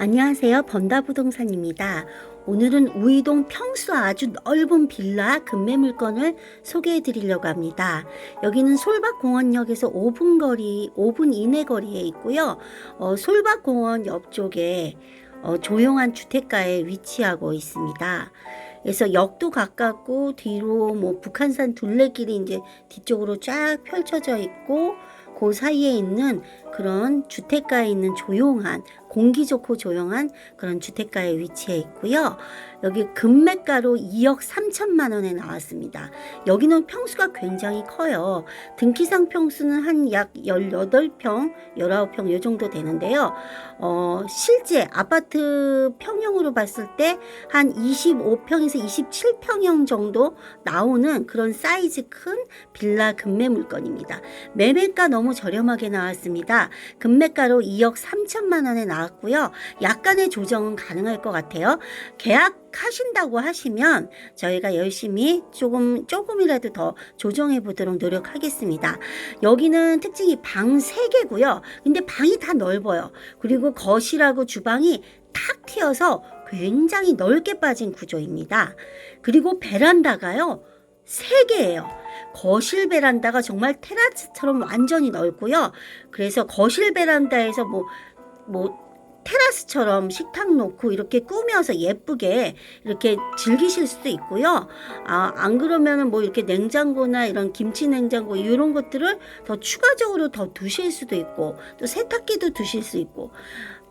안녕하세요. 번다부동산입니다. 오늘은 우이동 평수 아주 넓은 빌라 금매 물건을 소개해 드리려고 합니다. 여기는 솔밭공원역에서 5분 거리, 5분 이내 거리에 있고요. 어, 솔밭공원 옆쪽에 어, 조용한 주택가에 위치하고 있습니다. 그래서 역도 가깝고 뒤로 뭐 북한산 둘레길이 이제 뒤쪽으로 쫙 펼쳐져 있고 그 사이에 있는 그런 주택가에 있는 조용한 공기 좋고 조용한 그런 주택가에 위치해 있고요. 여기 금매가로 2억 3천만 원에 나왔습니다. 여기는 평수가 굉장히 커요. 등기상 평수는 한 약 18평, 19평 요 정도 되는데요. 어, 실제 아파트 평형으로 봤을 때 한 25평에서 27평형 정도 나오는 그런 사이즈 큰 빌라 금매 물건입니다. 매매가 너무 저렴하게 나왔습니다. 금매가로 2억 3천만 원에 나왔 고요. 약간의 조정은 가능할 것 같아요. 계약하신다고 하시면 저희가 열심히 조금 조금이라도 더 조정해 보도록 노력하겠습니다. 여기는 특징이 방 3개고요. 근데 방이 다 넓어요. 그리고 거실하고 주방이 탁 튀어서 굉장히 넓게 빠진 구조입니다. 그리고 베란다가요. 3개예요. 거실 베란다가 정말 테라스처럼 완전히 넓고요. 그래서 거실 베란다에서 뭐, 뭐, 테라스처럼 식탁 놓고 이렇게 꾸며서 예쁘게 이렇게 즐기실 수도 있고요. 아, 안 그러면은 뭐 이렇게 냉장고나 이런 김치 냉장고 이런 것들을 더 추가적으로 더 두실 수도 있고 또 세탁기도 두실 수 있고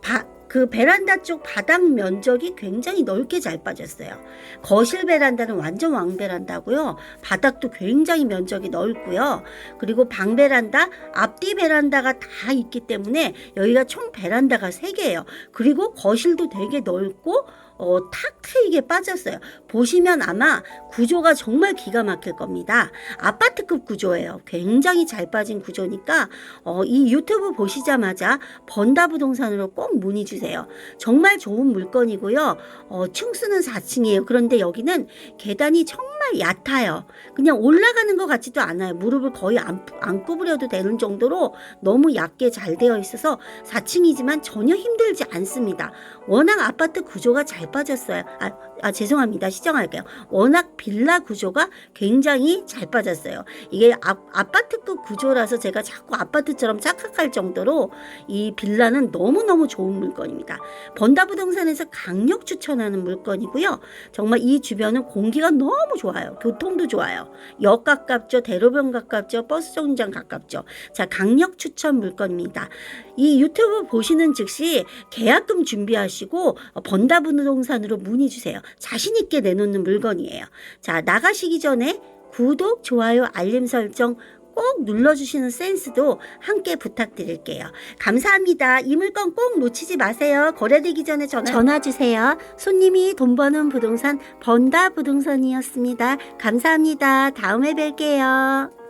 바, 그 베란다 쪽 바닥 면적이 굉장히 넓게 잘 빠졌어요. 거실 베란다는 완전 왕 베란다고요. 바닥도 굉장히 면적이 넓고요. 그리고 방 베란다, 앞뒤 베란다가 다 있기 때문에 여기가 총 베란다가 3개예요. 그리고 거실도 되게 넓고 어, 탁 트이게 빠졌어요. 보시면 아마 구조가 정말 기가 막힐 겁니다. 아파트급 구조예요. 굉장히 잘 빠진 구조니까 어, 이 유튜브 보시자마자 번다 부동산으로 꼭 문의 주세요. 정말 좋은 물건이고요. 어, 층수는 4층이에요. 그런데 여기는 계단이 정말 얕아요. 그냥 올라가는 것 같지도 않아요. 무릎을 거의 안, 안 구부려도 되는 정도로 너무 얕게 잘 되어 있어서 4층이지만 전혀 힘들지 않습니다. 워낙 아파트 구조가 잘 빠졌어요. 아, 아, 죄송합니다. 시정할게요. 워낙 빌라 구조가 굉장히 잘 빠졌어요. 이게 아, 아파트급 구조라서 제가 자꾸 아파트처럼 착각할 정도로 이 빌라는 너무너무 좋은 물건입니다. 번다 부동산에서 강력 추천하는 물건이고요. 정말 이 주변은 공기가 너무 좋아요. 교통도 좋아요. 역 가깝죠. 대로변 가깝죠. 버스 정류장 가깝죠. 자, 강력 추천 물건입니다. 이 유튜브 보시는 즉시 계약금 준비하시고 어, 번다 부동산으로 문의 주세요. 자신 있게 내놓는 물건이에요. 자, 나가시기 전에 구독, 좋아요, 알림 설정 꼭 눌러주시는 센스도 함께 부탁드릴게요. 감사합니다. 이 물건 꼭 놓치지 마세요. 거래되기 전에 전화, 전화 주세요. 손님이 돈 버는 부동산 번다 부동산이었습니다. 감사합니다. 다음에 뵐게요.